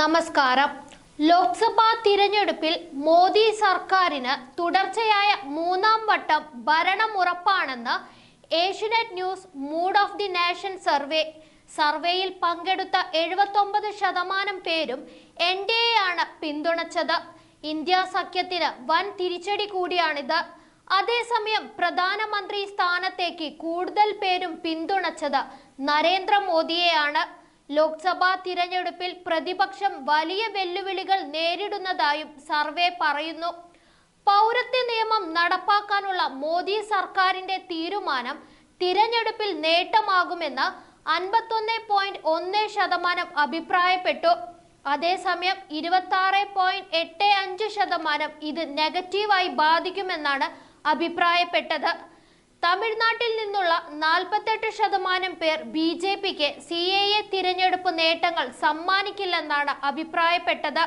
നമസ്കാരം. ലോക്സഭാ തിരഞ്ഞെടുപ്പിൽ മോദി സർക്കാരിന് തുടർച്ചയായ മൂന്നാം വട്ടം ഭരണം ഉറപ്പാണെന്ന് Asianet news mood of the nation survey സർവേയിൽ പങ്കെടുത്ത എഴുപത്തൊമ്പത് ശതമാനം പേരും എൻ ഡി എ ആണ് പിന്തുണച്ചത്. ഇന്ത്യ സഖ്യത്തിന് വൻ തിരിച്ചടി കൂടിയാണിത്. അതേസമയം പ്രധാനമന്ത്രി സ്ഥാനത്തേക്ക് കൂടുതൽ പേരും പിന്തുണച്ചത് നരേന്ദ്രമോദിയെയാണ്. ലോക്സഭാ തിരഞ്ഞെടുപ്പിൽ പ്രതിപക്ഷം വലിയ വെല്ലുവിളികൾ നേരിടുന്നതായും സർവേ പറയുന്നു. പൗരത്വ നിയമം നടപ്പാക്കാനുള്ള മോദി സർക്കാരിന്റെ തീരുമാനം തിരഞ്ഞെടുപ്പിൽ നേട്ടമാകുമെന്ന് അൻപത്തൊന്ന് പോയിന്റ് ഒന്ന് ശതമാനം അഭിപ്രായപ്പെട്ടു. അതേസമയം ഇരുപത്തി ആറ് പോയിന്റ് എട്ട് അഞ്ച് ശതമാനം ഇത് നെഗറ്റീവായി ബാധിക്കുമെന്നാണ് അഭിപ്രായപ്പെട്ടത്. തമിഴ്നാട്ടിൽ നിന്നുള്ള നാൽപ്പത്തെട്ട് ശതമാനം പേർ ബി ജെ പിക്ക് സി എ എ തിരഞ്ഞെടുപ്പ് നേട്ടങ്ങൾ സമ്മാനിക്കില്ലെന്നാണ് അഭിപ്രായപ്പെട്ടത്.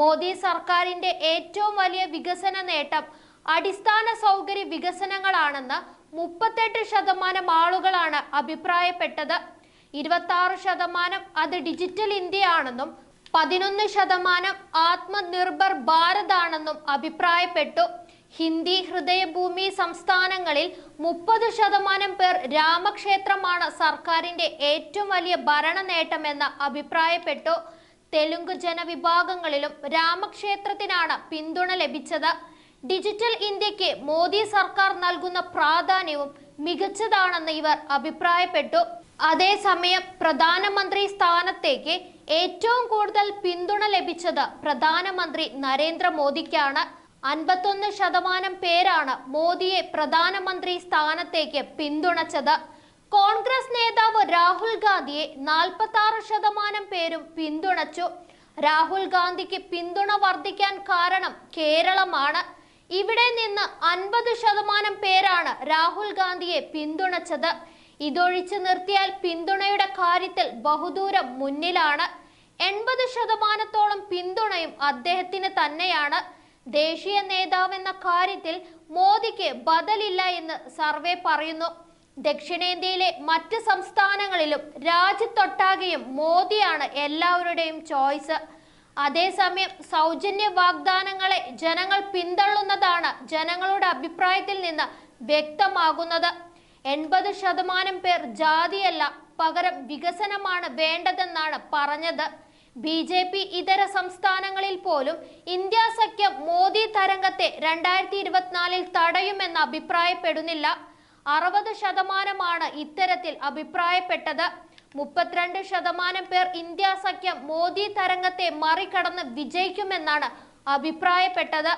മോദി സർക്കാരിന്റെ ഏറ്റവും വലിയ വികസന നേട്ടം അടിസ്ഥാന സൗകര്യ വികസനങ്ങളാണെന്ന് മുപ്പത്തെട്ട് ശതമാനം ആളുകളാണ് അഭിപ്രായപ്പെട്ടത്. ഇരുപത്തി ആറ് ശതമാനം അത് ഡിജിറ്റൽ ഇന്ത്യയാണെന്നും പതിനൊന്ന് ശതമാനം ആത്മനിർഭർ ഭാരത് ആണെന്നും അഭിപ്രായപ്പെട്ടു. ഹിന്ദി ഹൃദയഭൂമി സംസ്ഥാനങ്ങളിൽ മുപ്പത് ശതമാനം പേർ രാമക്ഷേത്രമാണ് സർക്കാരിന്റെ ഏറ്റവും വലിയ ഭരണ നേട്ടമെന്ന് അഭിപ്രായപ്പെട്ടു. തെലുങ്ക് ജനവിഭാഗങ്ങളിലും രാമക്ഷേത്രത്തിനാണ് പിന്തുണ ലഭിച്ചത്. ഡിജിറ്റൽ ഇന്ത്യയ്ക്ക് മോദി സർക്കാർ നൽകുന്ന പ്രാധാന്യവും മികച്ചതാണെന്ന് ഇവർ അഭിപ്രായപ്പെട്ടു. അതേസമയം പ്രധാനമന്ത്രി സ്ഥാനത്തേക്ക് ഏറ്റവും കൂടുതൽ പിന്തുണ ലഭിച്ചത് പ്രധാനമന്ത്രി നരേന്ദ്രമോദിക്കാണ്. അൻപത്തൊന്ന് ശതമാനം പേരാണ് മോദിയെ പ്രധാനമന്ത്രി സ്ഥാനത്തേക്ക് പിന്തുണച്ചത്. കോൺഗ്രസ് നേതാവ് രാഹുൽ ഗാന്ധിയെ നാൽപ്പത്തി ആറ് ശതമാനം പേരും പിന്തുണച്ചു. രാഹുൽ ഗാന്ധിക്ക് പിന്തുണ വർദ്ധിക്കാൻ കാരണം കേരളമാണ്. ഇവിടെ നിന്ന് അൻപത് ശതമാനം പേരാണ് രാഹുൽ ഗാന്ധിയെ പിന്തുണച്ചത്. ഇതൊഴിച്ചു നിർത്തിയാൽ പിന്തുണയുടെ കാര്യത്തിൽ ബഹുദൂരം മുന്നിലാണ്. എൺപത് ശതമാനത്തോളം പിന്തുണയും അദ്ദേഹത്തിന് തന്നെയാണ്. ദേശീയ നേതാവെന്ന കാര്യത്തിൽ മോദിക്ക് ബദലില്ല എന്ന് സർവേ പറയുന്നു. ദക്ഷിണേന്ത്യയിലെ മറ്റ് സംസ്ഥാനങ്ങളിലും രാജ്യത്തൊട്ടാകെയും മോദിയാണ് എല്ലാവരുടെയും ചോയ്സ്. അതേസമയം സൗജന്യ വാഗ്ദാനങ്ങളെ ജനങ്ങൾ പിന്തള്ളുന്നതാണ് ജനങ്ങളുടെ അഭിപ്രായത്തിൽ നിന്ന് വ്യക്തമാകുന്നത്. എൺപത് ശതമാനം പേർ ജാതിയല്ല പകരം വികസനമാണ് വേണ്ടതെന്നാണ് പറഞ്ഞത്. ബി ജെ പി ഇതര സംസ്ഥാനങ്ങളിൽ പോലും ഇന്ത്യ സഖ്യം മോദി തരംഗത്തെ രണ്ടായിരത്തി ഇരുപത്തിനാലിൽ തടയുമെന്ന് അഭിപ്രായപ്പെടുന്നില്ല. അറുപത് ശതമാനമാണ് ഇത്തരത്തിൽ അഭിപ്രായപ്പെട്ടത്. മുപ്പത്തിരണ്ട് ശതമാനം പേർ ഇന്ത്യ സഖ്യം മോദി തരംഗത്തെ മറികടന്ന് വിജയിക്കുമെന്നാണ് അഭിപ്രായപ്പെട്ടത്.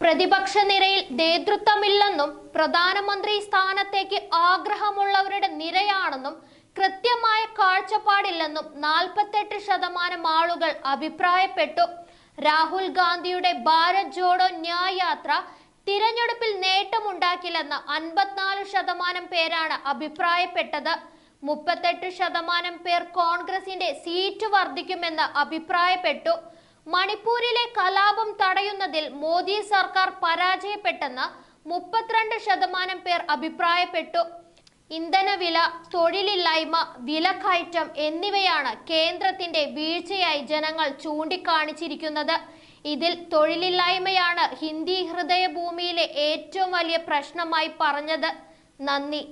പ്രതിപക്ഷ നിരയിൽ നേതൃത്വമില്ലെന്നും പ്രധാനമന്ത്രി സ്ഥാനത്തേക്ക് ആഗ്രഹമുള്ളവരുടെ നിരയാണെന്നും കാഴ്ചപ്പാടില്ലെന്നും നാൽപ്പത്തെട്ട് ശതമാനം ആളുകൾ അഭിപ്രായപ്പെട്ടു. രാഹുൽ ഗാന്ധിയുടെ ഭാരത് ജോഡോ ന്യായ് യാത്ര തിരഞ്ഞെടുപ്പിൽ നേട്ടമുണ്ടാക്കില്ലെന്ന് അൻപത്തിനാല് ശതമാനം പേരാണ് അഭിപ്രായപ്പെട്ടത്. മുപ്പത്തെട്ട് ശതമാനം പേർ കോൺഗ്രസിന്റെ സീറ്റ് വർദ്ധിക്കുമെന്ന് അഭിപ്രായപ്പെട്ടു. മണിപ്പൂരിലെ കലാപം തടയുന്നതിൽ മോദി സർക്കാർ പരാജയപ്പെട്ടെന്ന് മുപ്പത്തിരണ്ട് ശതമാനം പേർ അഭിപ്രായപ്പെട്ടു. ഇന്ധനവില തൊഴിലില്ലായ്മ വിലക്കയറ്റം എന്നിവയാണ് കേന്ദ്രത്തിന്റെ വീഴ്ചയായി ജനങ്ങൾ ചൂണ്ടിക്കാണിച്ചിരിക്കുന്നത്. ഇതിൽ തൊഴിലില്ലായ്മയാണ് ഹിന്ദി ഹൃദയഭൂമിയിലെ ഏറ്റവും വലിയ പ്രശ്നമായി പറഞ്ഞത്. നന്ദി.